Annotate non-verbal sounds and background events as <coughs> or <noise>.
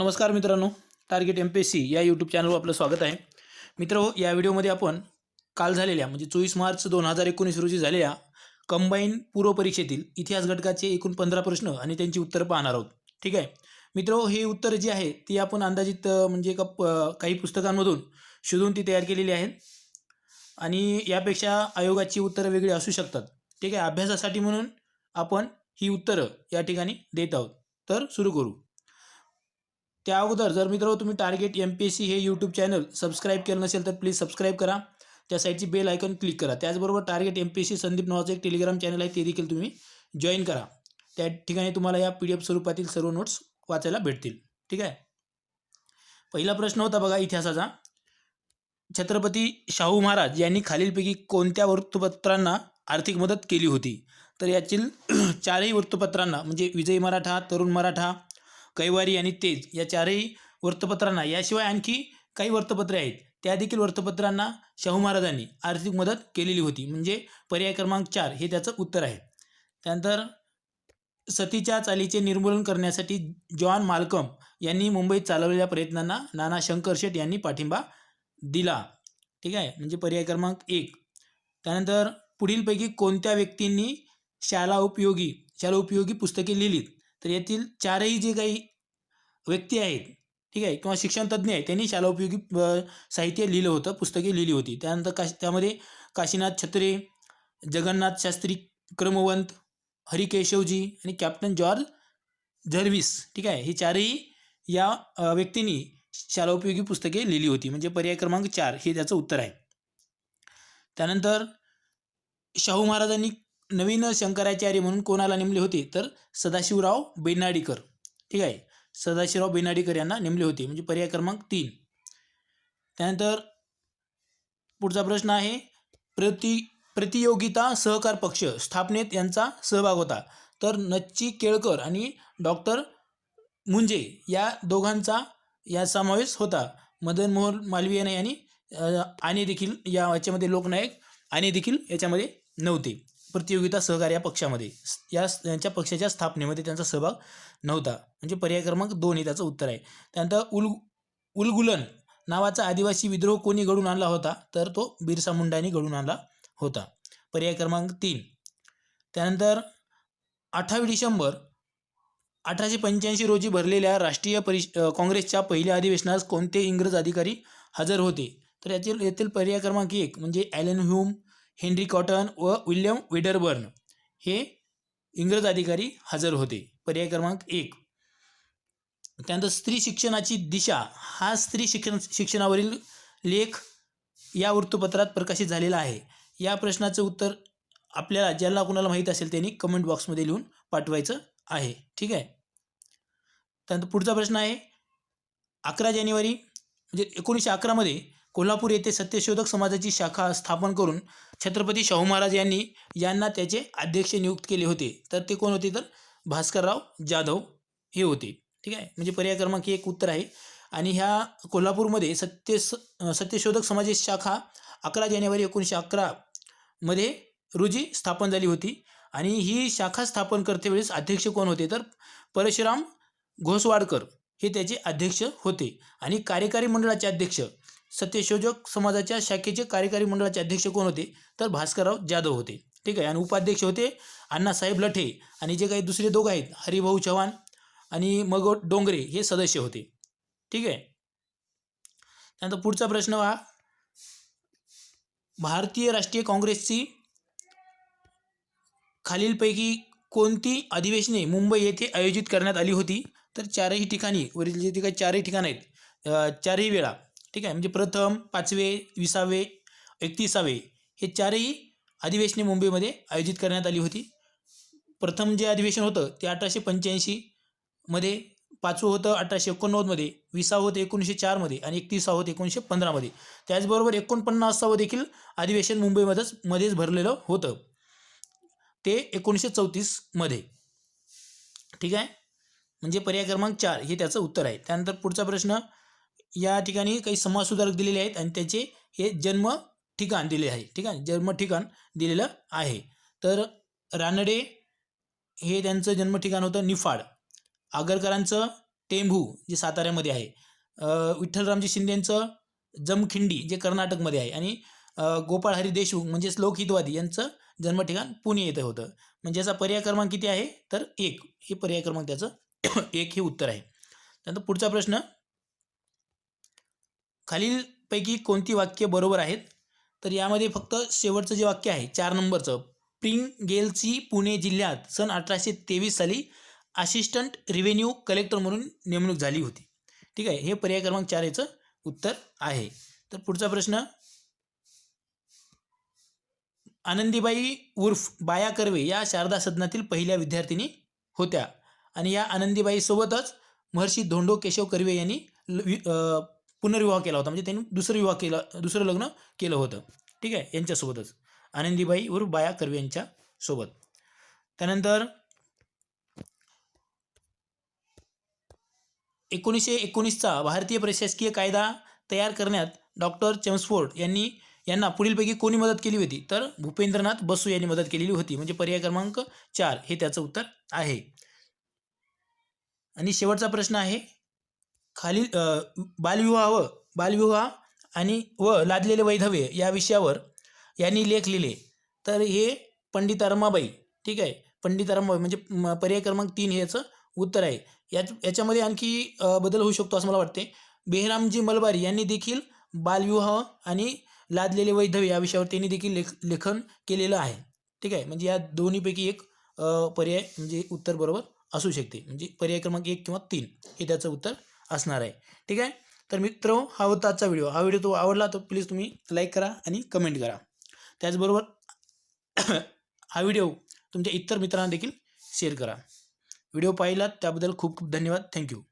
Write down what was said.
नमस्कार मित्रांनो target M P S C या यूट्यूब चॅनलवर आपलं स्वागत आहे. मित्र हो, या व्हिडिओमध्ये आपण काल झालेल्या म्हणजे चोवीस मार्च दोन हजार एकोणीस रोजी झालेल्या कंबाईन पूर्व परीक्षेतील इतिहास घटकाचे एकूण पंधरा प्रश्न आणि त्यांची उत्तरं पाहणार आहोत. ठीक आहे? मित्र हो, हे उत्तर जे आहे ती आपण अंदाजित म्हणजे एका प- काही पुस्तकांमधून शोधून ती तयार केलेली आहेत. आणि यापेक्षा आयोगाची उत्तरं वेगळी असू शकतात. ठीक आहे? अभ्यासासाठी म्हणून आपण ही उत्तरं या ठिकाणी देत आहोत. तर सुरू करू. त्या अगोदर जर मित्र तुम्ही target M P S C हे यूट्यूब चॅनल सबस्क्राईब केलं नसेल तर प्लीज सबस्क्राईब करा. त्या साईडची बेल आयकॉन क्लिक करा. त्याचबरोबर target M P S C Sandeep नावाचं एक टेलिग्राम चॅनल आहे ते देखील तुम्ही जॉईन करा. त्या ठिकाणी तुम्हाला या पी डी एफ स्वरूपातील सर्व नोट्स वाचायला भेटतील. ठीक आहे? पहिला प्रश्न होता बघा इतिहासाचा. छत्रपती शाहू महाराज यांनी खालीलपैकी कोणत्या वृत्तपत्रांना आर्थिक मदत केली होती? तर यातील <clears throat> चारही वृत्तपत्रांना म्हणजे विजयी मराठा तरुण मराठा कैवारी आणि तेज या चारही वृत्तपत्रांना याशिवाय आणखी काही वृत्तपत्रे आहेत. त्या देखील वृत्तपत्रांना शाहू महाराजांनी आर्थिक मदत केलेली होती. म्हणजे पर्याय क्रमांक चार हे त्याचं उत्तर आहे. त्यानंतर सतीच्या चालीचे निर्मूलन करण्यासाठी जॉन मालकम यांनी मुंबईत चालवलेल्या प्रयत्नांना नाना शंकर शेठ यांनी पाठिंबा दिला. ठीक आहे? म्हणजे पर्याय क्रमांक एक. त्यानंतर पुढीलपैकी कोणत्या व्यक्तींनी शाला उपयोगी शाला उपयोगी पुस्तके लिहिलीत? तर येथील चारही जे काही व्यक्ती आहेत ठीक आहे किंवा शिक्षणतज्ज्ञ आहेत त्यांनी शाला उपयोगी साहित्य लिहिलं होतं पुस्तके लिहिली होती. त्यानंतर काश त्यामध्ये काशीनाथ छत्रे जगन्नाथ शास्त्री क्रमवंत हरिकेशवजी आणि कॅप्टन जॉर्ज झर्विस ठीक आहे हे चारही या व्यक्तींनी शाला उपयोगी पुस्तके लिहिली होती. म्हणजे पर्याय क्रमांक चार हे त्याचं उत्तर आहे. त्यानंतर शाहू महाराजांनी नवीन शंकराचार्य म्हणून कोणाला नेमले होते? तर सदाशिवराव बेनाडीकर. ठीक आहे? सदाशिवराव बेनाडीकर यांना नेमले होते. म्हणजे पर्याय क्रमांक तीन. त्यानंतर पुढचा प्रश्न आहे. प्रति प्रतियोगिता सहकार पक्ष स्थापनेत यांचा सहभाग होता. तर नच्ची केळकर आणि डॉक्टर मुंजे या दोघांचा या समावेश होता. मदन मोहन मालवीय यांनी आणि देखील या याच्यामध्ये लोकनायक आणि देखील याच्यामध्ये नव्हते. प्रतियोगिता सहकार्य या पक्षामध्ये. या यांच्या पक्षाच्या स्थापनेमध्ये त्यांचा सहभाग नव्हता. म्हणजे पर्याय क्रमांक दोन हे त्याचं उत्तर आहे. त्यानंतर उल उलगुलन नावाचा आदिवासी विद्रोह कोणी घडून आणला होता? तर तो बिरसा मुंडाने घडून आणला होता. पर्याय क्रमांक तीन. त्यानंतर अठ्ठावीस डिसेंबर अठराशे पंच्याऐंशी रोजी भरलेल्या राष्ट्रीय परिष काँग्रेसच्या पहिल्या अधिवेशनास कोणते इंग्रज अधिकारी हजर होते? तर यातील येथील पर्याय क्रमांक एक म्हणजे ॲलन ह्यूम हेनरी कॉटन व विल्यम वेडरबर्न हे इंग्रज अधिकारी हजर होते. पर्याय क्रमांक एक. त्यानंतर स्त्री शिक्षणाची दिशा. हा स्त्री शिक्षण शिक्षणावरील लेख या वृत्तपत्रात प्रकाशित झालेला आहे. या प्रश्नाचं उत्तर आपल्याला ज्याला कुणाला माहीत असेल त्यांनी कमेंट बॉक्समध्ये लिहून पाठवायचं आहे. ठीक आहे? त्यानंतर पुढचा प्रश्न आहे. अकरा जानेवारी म्हणजे एकोणीसशे अकरामध्ये कोल्हापूर येथे सत्यशोधक समाजाची शाखा स्थापन करून छत्रपती शाहू महाराज यांनी यांना त्याचे अध्यक्ष नियुक्त केले होते. तर ते कोण होते? तर भास्करराव जाधव हे होते. ठीक आहे? म्हणजे पर्याय क्रमांक एक उत्तर आहे. आणि ह्या कोल्हापूरमध्ये सत्य सत्यशोधक समाजाची शाखा अकरा जानेवारी एकोणीसशे अकरामध्ये रोजी स्थापन झाली होती. आणि ही शाखा स्थापन करतेवेळेस अध्यक्ष कोण होते? तर परशुराम घोसवाडकर हे त्याचे अध्यक्ष होते. आणि कार्यकारी मंडळाचे अध्यक्ष सत्यशोधक समाजाच्या शाखेचे कार्यकारी मंडळाचे अध्यक्ष कोण होते? तर भास्करराव जाधव होते. ठीक आहे? आणि उपाध्यक्ष होते अण्णासाहेब लठे आणि जे काही दुसरे दोघं आहेत हरिभाऊ चव्हाण आणि मग डोंगरे हे सदस्य होते. ठीक आहे? त्यानंतर पुढचा प्रश्न हा भारतीय राष्ट्रीय काँग्रेसची खालीलपैकी कोणती अधिवेशने मुंबई येथे आयोजित करण्यात आली होती? तर चारही ठिकाणी वरील जे काही चारही ठिकाण आहेत चारही वेळा ठीक आहे? म्हणजे प्रथम पाचवे विसावे एकतीसावे हे चारही अधिवेशने मुंबईमध्ये आयोजित करण्यात आली होती. प्रथम जे अधिवेशन होतं ते अठराशे पंच्याऐंशीमध्ये पाचवं होतं अठराशे एकोणनव्वदमध्ये विसावं होतं एकोणीसशे चारमध्ये आणि एकतीसावं होतं एकोणीसशे पंधरामध्ये त्याचबरोबर एकोणपन्नासावं देखील अधिवेशन मुंबईमध्येच मध्येच भरलेलं होतं. ते एकोणीसशे चौतीसमध्ये ठीक आहे? म्हणजे पर्याय क्रमांक चार हे त्याचं उत्तर आहे. त्यानंतर पुढचा प्रश्न या ठिकाणी काही समाजसुधारक दिलेले आहेत आणि त्याचे हे जन्म ठिकाण दिले आहे. ठीक आहे? जन्म ठिकाण दिलेलं आहे. तर रानडे हे त्यांचं जन्म ठिकाण होतं निफाड. आगरकरांचं टेंभू जे साताऱ्यामध्ये आहे. विठ्ठलरामजी विठ्ठलरामजी शिंदेंचं जमखिंडी जे कर्नाटकमध्ये आहे. आणि गोपाळ हरी देशमुख म्हणजेच लोकहितवादी यांचं जन्मठिकाण पुणे येथे होतं. म्हणजे याचा पर्याय क्रमांक किती आहे? तर एक. हे पर्याय क्रमांक त्याचं एक हे उत्तर आहे. त्यानंतर पुढचा प्रश्न खालीलपैकी कोणती वाक्य बरोबर आहेत? तर यामध्ये फक्त शेवटचं जे वाक्य आहे चार नंबरचं. प्रिंगेलची पुणे जिल्ह्यात सन अठराशे तेवीस साली असिस्टंट रिव्हेन्यू कलेक्टर म्हणून नेमणूक झाली होती. ठीक आहे हे पर्याय क्रमांक चार याचं उत्तर आहे. तर पुढचा प्रश्न आनंदीबाई उर्फ बाया कर्वे या शारदा सदनातील पहिल्या विद्यार्थिनी होत्या. आणि या आनंदीबाईसोबतच महर्षी धोंडो केशव कर्वे यांनी ल- वि- पुनर्विवाह केला होता. म्हणजे त्यांनी दुसरं विवाह केला दुसरं लग्न केलं होतं. ठीक आहे? यांच्यासोबतच. आनंदीबाई उर्फ बाया कर्वे यांच्या सोबत. त्यानंतर एकोणीसशे एकोणीसचा भारतीय प्रशासकीय कायदा तयार करण्यात डॉक्टर चेम्सफोर्ड यांनी यांना पुढीलपैकी कोणी मदत केली होती? तर भूपेंद्रनाथ बसू यांनी मदत केलेली होती. म्हणजे पर्याय क्रमांक चार हे त्याचं उत्तर आहे. आणि शेवटचा प्रश्न आहे खालील बालविवाह व बालविवाह आणि व लादलेले वैधव्य या विषयावर यांनी लेख लिहिले. तर हे पंडिता रमाबाई ठीक आहे? पंडिता रमाबाई म्हणजे म, पर्याय क्रमांक तीन हे याचं उत्तर आहे. याच याच्यामध्ये आणखी बदल होऊ शकतो असं मला वाटते. बेहरामजी मलबारी यांनी देखील बालविवाह आणि लादलेले वैधव्य या विषयावर त्यांनी देखील लेख लेखन केलेलं आहे. ठीक आहे? म्हणजे या दोन्हीपैकी एक पर्याय म्हणजे उत्तर बरोबर असू शकते. म्हणजे पर्याय क्रमांक एक किंवा तीन हे त्याचं उत्तर असणार आहे. ठीक आहे? तर मित्र हा होता आजचा व्हिडिओ. हा व्हिडिओ तो आवडला तर प्लीज तुम्ही लाईक करा आणि कमेंट करा. त्याचबरोबर <coughs> हा व्हिडिओ तुमच्या इतर मित्रांना देखील शेअर करा. व्हिडिओ पाहिलात त्याबद्दल खूप खूप धन्यवाद. थँक्यू